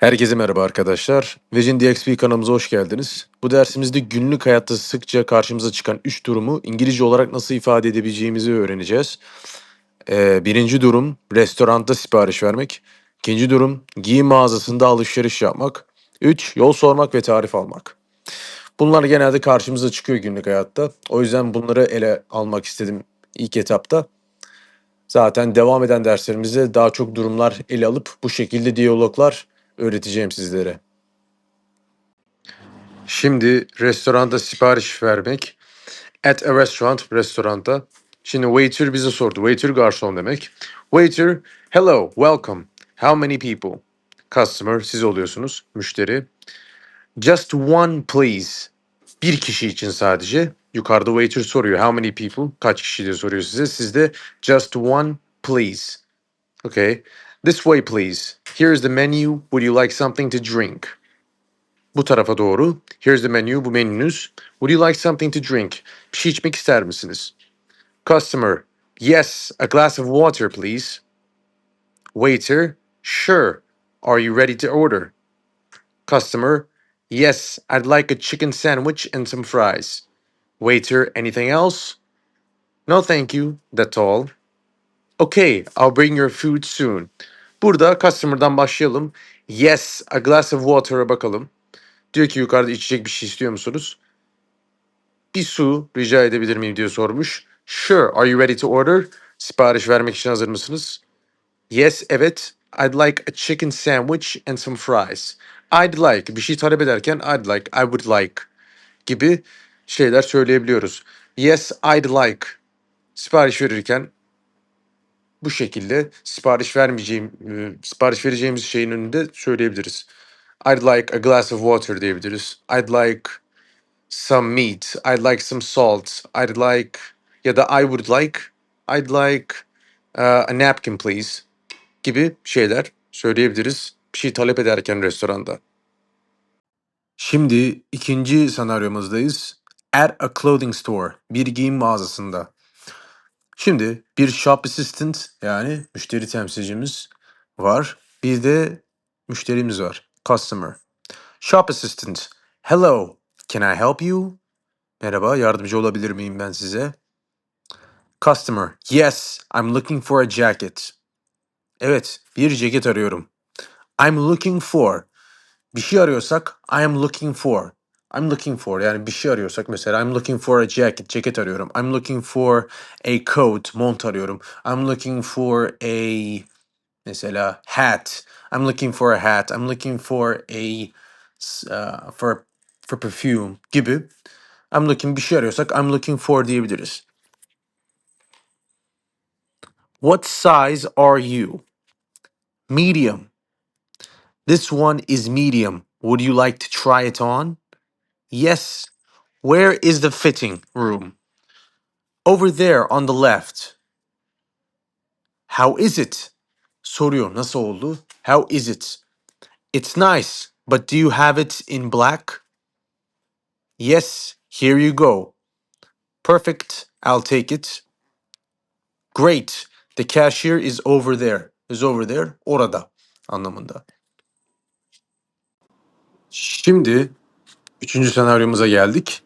Herkese merhaba arkadaşlar. Vecin DXP kanalımıza hoş geldiniz. Bu dersimizde günlük hayatta sıkça karşımıza çıkan 3 durumu İngilizce olarak nasıl ifade edebileceğimizi öğreneceğiz. Ee, birinci durum restoranda sipariş vermek. İkinci durum giyim mağazasında alışveriş yapmak. 3. Yol sormak ve tarif almak. Bunlar genelde karşımıza çıkıyor günlük hayatta. O yüzden bunları ele almak istedim ilk etapta. Zaten devam eden derslerimizde daha çok durumlar ele alıp bu şekilde diyaloglar öğreteceğim sizlere. Şimdi restoranda sipariş vermek. At a restaurant, restoranda. Şimdi waiter bize sordu. Waiter garson demek. Waiter, hello, welcome. How many people? Customer, siz oluyorsunuz. Müşteri. Just one please. Bir kişi için sadece. Yukarıda waiter soruyor. How many people? Kaç kişi diye soruyor size. Siz de just one please. Okay. This way please. Here's the menu. Would you like something to drink? Bu tarafa doğru. Here's the menu. Bu menünüz. Would you like something to drink? Bir şey içmek ister misiniz? Customer. Yes, a glass of water please. Waiter. Sure. Are you ready to order? Customer. Yes, I'd like a chicken sandwich and some fries. Waiter. Anything else? No thank you. That's all. Okay, I'll bring your food soon. Burada customer'dan başlayalım. Yes, a glass of water'a bakalım. Diyor ki yukarıda içecek bir şey istiyor musunuz? Bir su rica edebilir miyim diye sormuş. Sure, are you ready to order? Sipariş vermek için hazır mısınız? Yes, evet. I'd like a chicken sandwich and some fries. I'd like, bir şey talep ederken I'd like, I would like gibi şeyler söyleyebiliyoruz. Yes, I'd like. Sipariş verirken bu şekilde sipariş vermeyeceğim, e, sipariş vereceğimiz şeyin önünde söyleyebiliriz. I'd like a glass of water diyebiliriz. I'd like some meat. I'd like some salt. I'd like ya da I would like. I'd like uh, a napkin please gibi şeyler söyleyebiliriz. Bir şey talep ederken restoranda. Şimdi ikinci senaryomuzdayız. At a clothing store. Bir giyim mağazasında. Şimdi bir shop assistant yani müşteri temsilcimiz var. Bir de müşterimiz var. Customer. Shop assistant. Hello. Can I help you? Merhaba, yardımcı olabilir miyim ben size? Customer. Yes, I'm looking for a jacket. Evet, bir ceket arıyorum. I'm looking for. Bir şey arıyorsak I am looking for. I'm looking for yani bir şey arıyorsak mesela I'm looking for a jacket, ceket arıyorum. I'm looking for a coat, mont arıyorum. I'm looking for a mesela hat. I'm looking for a hat. I'm looking for a uh, for for perfume gibi. I'm looking bir şey arıyorsak I'm looking for diyebiliriz. What size are you? Medium. This one is medium. Would you like to try it on? Yes. Where is the fitting room? Over there on the left. How is it? Soruyor nasıl oldu? How is it? It's nice, but do you have it in black? Yes, here you go. Perfect, I'll take it. Great, the cashier is over there. Is over there, orada anlamında. Şimdi üçüncü senaryomuza geldik.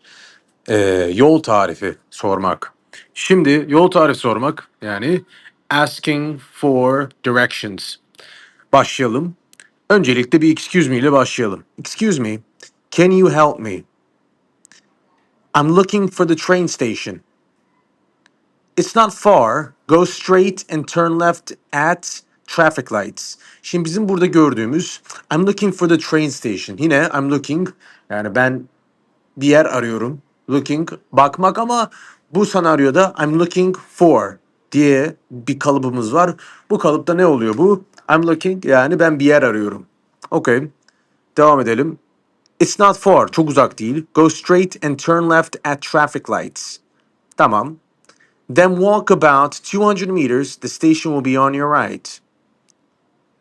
Ee, yol tarifi sormak. Şimdi yol tarifi sormak yani asking for directions. Başlayalım. Öncelikle bir excuse me ile başlayalım. Excuse me, can you help me? I'm looking for the train station. It's not far. Go straight and turn left at traffic lights. Şimdi bizim burada gördüğümüz I'm looking for the train station. Yine I'm looking yani ben bir yer arıyorum. Looking bakmak ama bu senaryoda I'm looking for diye bir kalıbımız var. Bu kalıpta ne oluyor bu? I'm looking yani ben bir yer arıyorum. Okay. Devam edelim. It's not far. Çok uzak değil. Go straight and turn left at traffic lights. Tamam. Then walk about 200 meters. The station will be on your right.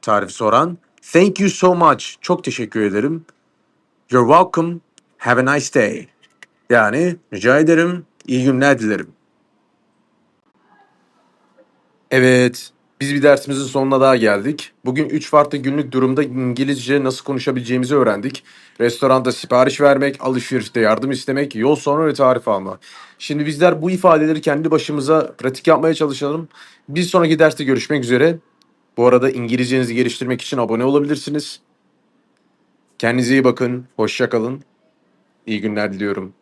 Tarif soran. Thank you so much. Çok teşekkür ederim. You're welcome. Have a nice day. Yani rica ederim. İyi günler dilerim. Evet. Biz bir dersimizin sonuna daha geldik. Bugün 3 farklı günlük durumda İngilizce nasıl konuşabileceğimizi öğrendik. Restoranda sipariş vermek, alışverişte yardım istemek, yol sorma ve tarif alma. Şimdi bizler bu ifadeleri kendi başımıza pratik yapmaya çalışalım. Bir sonraki derste görüşmek üzere. Bu arada İngilizcenizi geliştirmek için abone olabilirsiniz. Kendinize iyi bakın. Hoşça kalın. İyi günler diliyorum.